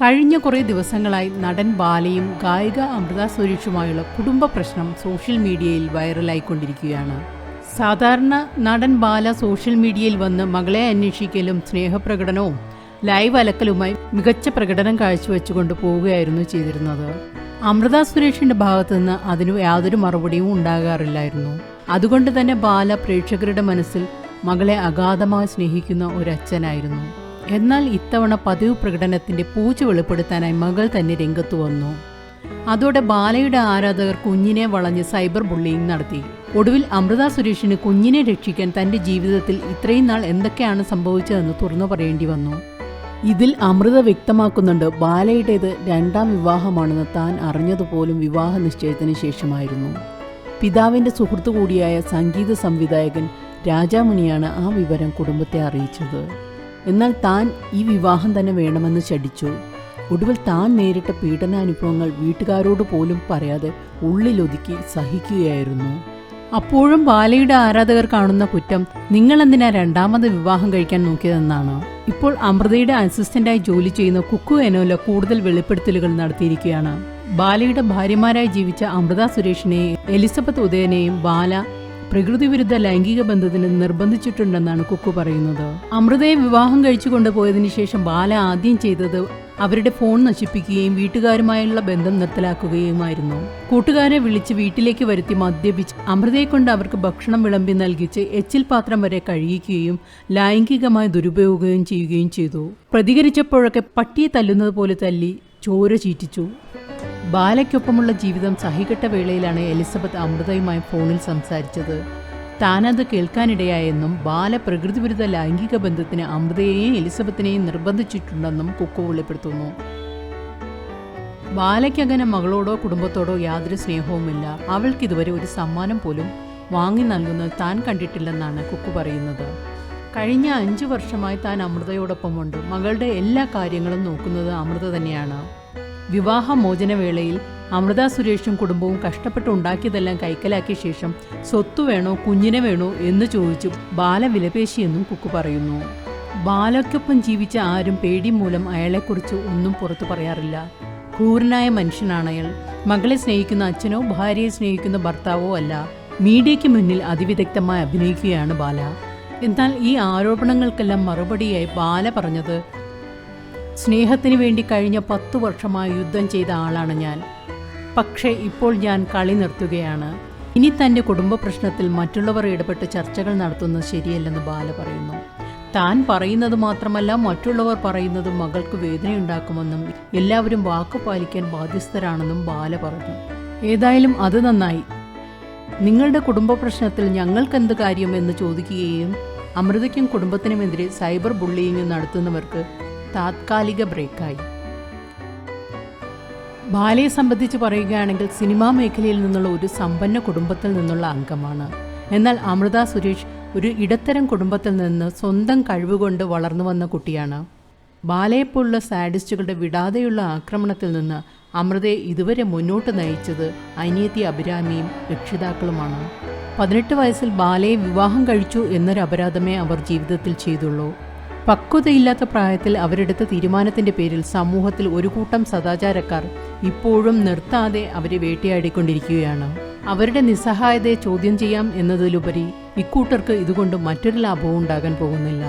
കഴിഞ്ഞ കുറേ ദിവസങ്ങളായി നടൻ ബാലയും ഗായിക അമൃത സുരേഷുമായുള്ള കുടുംബ പ്രശ്നം സോഷ്യൽ മീഡിയയിൽ വൈറലായിക്കൊണ്ടിരിക്കുകയാണ്. സാധാരണ നടൻ ബാല സോഷ്യൽ മീഡിയയിൽ വന്ന് മകളെ അന്വേഷിക്കലും സ്നേഹപ്രകടനവും ലൈവ് അലക്കലുമായി മികച്ച പ്രകടനം കാഴ്ചവെച്ചുകൊണ്ട് പോവുകയായിരുന്നു ചെയ്തിരുന്നത്. അമൃത സുരേഷിന്റെ ഭാഗത്തു നിന്ന് അതിന് യാതൊരു മറുപടിയും ഉണ്ടാകാറില്ലായിരുന്നു. അതുകൊണ്ട് തന്നെ ബാല പ്രേക്ഷകരുടെ മനസ്സിൽ മകളെ അഗാധമായി സ്നേഹിക്കുന്ന ഒരച്ഛനായിരുന്നു എന്നാൽ ഇത്തവണ പതിവ് പ്രകടനത്തിന്റെ പൂച്ച വെളിപ്പെടുത്താനായി മകൾ തന്നെ രംഗത്തു വന്നു. അതോടെ ബാലയുടെ ആരാധകർ കുഞ്ഞിനെ വളഞ്ഞ് സൈബർ ബുള്ളിയിങ് നടത്തി. ഒടുവിൽ അമൃത സുരേഷിന് കുഞ്ഞിനെ രക്ഷിക്കാൻ തന്റെ ജീവിതത്തിൽ ഇത്രയും നാൾ എന്തൊക്കെയാണ് സംഭവിച്ചതെന്ന് തുറന്നു പറയേണ്ടി വന്നു. ഇതിൽ അമൃത വ്യക്തമാക്കുന്നുണ്ട് ബാലയുടേത് രണ്ടാം വിവാഹമാണെന്ന് താൻ അറിഞ്ഞതുപോലും വിവാഹ നിശ്ചയത്തിന് ശേഷമായിരുന്നു. പിതാവിന്റെ സുഹൃത്തു കൂടിയായ സംഗീത സംവിധായകൻ രാജാമുനിയാണ് ആ വിവരം കുടുംബത്തെ അറിയിച്ചത്. എന്നാൽ താൻ ഈ വിവാഹം തന്നെ വേണമെന്ന് ചടിച്ചു ഒടുവിൽ താൻ നേരിട്ട പീഡനാനുഭവങ്ങൾ വീട്ടുകാരോട് പോലും പറയാതെ ഉള്ളിലൊതുക്കി സഹിക്കുകയായിരുന്നു. അപ്പോഴും ബാലയുടെ ആരാധകർ കാണുന്ന കുറ്റം നിങ്ങൾ എന്തിനാ രണ്ടാമത് വിവാഹം കഴിക്കാൻ നോക്കിയതെന്നാണ്. ഇപ്പോൾ അമൃതയുടെ അസിസ്റ്റന്റായി ജോലി ചെയ്യുന്ന കുക്കു എനോല കൂടുതൽ വെളിപ്പെടുത്തലുകൾ നടത്തിയിരിക്കുകയാണ്. ബാലയുടെ ഭാര്യമാരായി ജീവിച്ച അമൃത സുരേഷിനെയും എലിസബത്ത് ഉദയനെയും ബാല പ്രകൃതി വിരുദ്ധ ലൈംഗിക ബന്ധത്തിന് നിർബന്ധിച്ചിട്ടുണ്ടെന്നാണ് കുക്കു പറയുന്നത്. അമൃതയെ വിവാഹം കഴിച്ചു കൊണ്ടുപോയതിനു ശേഷം ബാല ആദ്യം ചെയ്തത് അവരുടെ ഫോൺ നശിപ്പിക്കുകയും വീട്ടുകാരുമായുള്ള ബന്ധം നിർത്തലാക്കുകയുമായിരുന്നു. കൂട്ടുകാരെ വിളിച്ച് വീട്ടിലേക്ക് വരുത്തി മദ്യപിച്ച് അമൃതയെ കൊണ്ട് അവർക്ക് ഭക്ഷണം വിളമ്പി നൽകിച്ച് എച്ചിൽ പാത്രം വരെ കഴുകിക്കുകയും ലൈംഗികമായി ദുരുപയോഗം ചെയ്യുകയും ചെയ്തു. പ്രതികരിച്ചപ്പോഴൊക്കെ പട്ടിയെ തല്ലുന്നത് പോലെ തല്ലി ചോര ചീറ്റിച്ചു. ബാലയ്ക്കൊപ്പമുള്ള ജീവിതം സഹികെട്ട വേളയിലാണ് എലിസബത്ത് അമൃതയുമായി ഫോണിൽ സംസാരിച്ചത്. താനത് കേൾക്കാനിടയായെന്നും ബാല പ്രകൃതിവിരുദ്ധ ലൈംഗിക ബന്ധത്തിന് അമൃതയെയും എലിസബത്തിനെയും നിർബന്ധിച്ചിട്ടുണ്ടെന്നും കുക്കു വെളിപ്പെടുത്തുന്നു. ബാലയ്ക്കങ്ങനെ മകളോടോ കുടുംബത്തോടോ യാതൊരു സ്നേഹവുമില്ല. അവൾക്ക് ഇതുവരെ ഒരു സമ്മാനം പോലും വാങ്ങി നൽകുന്നത് താൻ കണ്ടിട്ടില്ലെന്നാണ് കുക്കു പറയുന്നത്. കഴിഞ്ഞ അഞ്ചു വർഷമായി താൻ അമൃതയോടൊപ്പമുണ്ട്. മകളുടെ എല്ലാ കാര്യങ്ങളും നോക്കുന്നത് അമൃത തന്നെയാണ്. വിവാഹമോചനവേളയിൽ അമൃത സുരേഷും കുടുംബവും കഷ്ടപ്പെട്ട് ഉണ്ടാക്കിയതെല്ലാം കൈക്കലാക്കിയ ശേഷം സ്വത്ത് വേണോ കുഞ്ഞിനെ വേണോ എന്ന് ചോദിച്ചു ബാല വിലപേശിയെന്നും കുക്കു പറയുന്നു. ബാലയ്ക്കൊപ്പം ജീവിച്ച ആരും പേടി മൂലം അയാളെക്കുറിച്ച് ഒന്നും പുറത്തു പറയാറില്ല. ക്രൂരനായ മനുഷ്യനാണ് അയാൾ. മകളെ സ്നേഹിക്കുന്ന അച്ഛനോ ഭാര്യയെ സ്നേഹിക്കുന്ന ഭർത്താവോ അല്ല. മീഡിയയ്ക്ക് മുന്നിൽ അതിവിദഗ്ധമായി അഭിനയിക്കുകയാണ് ബാല. എന്നാൽ ഈ ആരോപണങ്ങൾക്കെല്ലാം മറുപടിയായി ബാല പറഞ്ഞത് സ്നേഹത്തിന് വേണ്ടി കഴിഞ്ഞ പത്തു വർഷമായി യുദ്ധം ചെയ്ത ആളാണ് ഞാൻ. പക്ഷേ ഇപ്പോൾ ഞാൻ കളി നിർത്തുകയാണ്. ഇനി തന്റെ കുടുംബ പ്രശ്നത്തിൽ മറ്റുള്ളവർ ഇടപെട്ട് ചർച്ചകൾ നടത്തുന്നത് ശരിയല്ലെന്ന് ബാല പറയുന്നു. താൻ പറയുന്നത് മാത്രമല്ല മറ്റുള്ളവർ പറയുന്നത് മകൾക്ക് വേദനയുണ്ടാക്കുമെന്നും എല്ലാവരും വാക്ക് പാലിക്കാൻ ബാധ്യസ്ഥരാണെന്നും ബാല പറഞ്ഞു. ഏതായാലും അത് നന്നായി. നിങ്ങളുടെ കുടുംബ പ്രശ്നത്തിൽ ഞങ്ങൾക്കെന്ത് കാര്യം എന്ന് ചോദിക്കുകയും അമൃതയ്ക്കും കുടുംബത്തിനുമെതിരെ സൈബർ ബുള്ളിയിങ് നടത്തുന്നവർക്ക് താത്കാലിക ബ്രേക്കായി. ബാലയെ സംബന്ധിച്ച് പറയുകയാണെങ്കിൽ സിനിമാ മേഖലയിൽ നിന്നുള്ള ഒരു സമ്പന്ന കുടുംബത്തിൽ നിന്നുള്ള അംഗമാണ്. എന്നാൽ അമൃത സുരേഷ് ഒരു ഇടത്തരം കുടുംബത്തിൽ നിന്ന് സ്വന്തം കഴിവുകൊണ്ട് വളർന്നു വന്ന കുട്ടിയാണ്. ബാലയെപ്പോലുള്ള സാഡിസ്റ്റുകളുടെ വിടാതെയുള്ള ആക്രമണത്തിൽ നിന്ന് അമൃതയെ ഇതുവരെ മുന്നോട്ട് നയിച്ചത് അനിയത്തി അഭിരാമിയും രക്ഷിതാക്കളുമാണ്. പതിനെട്ട് വയസ്സിൽ ബാലയെ വിവാഹം കഴിച്ചു എന്നൊരു അപരാധമേ അവർ ജീവിതത്തിൽ ചെയ്തുള്ളൂ. പക്വതയില്ലാത്ത പ്രായത്തിൽ അവരെടുത്ത തീരുമാനത്തിന്റെ പേരിൽ സമൂഹത്തിൽ ഒരു കൂട്ടം സദാചാരക്കാർ ഇപ്പോഴും നിർത്താതെ അവരെ വേട്ടയാടിക്കൊണ്ടിരിക്കുകയാണ്. അവരുടെ നിസ്സഹായതയെ ചോദ്യം ചെയ്യാം എന്നതിലുപരി ഇക്കൂട്ടർക്ക് ഇതുകൊണ്ട് മറ്റൊരു ലാഭവും ഉണ്ടാകാൻ പോകുന്നില്ല.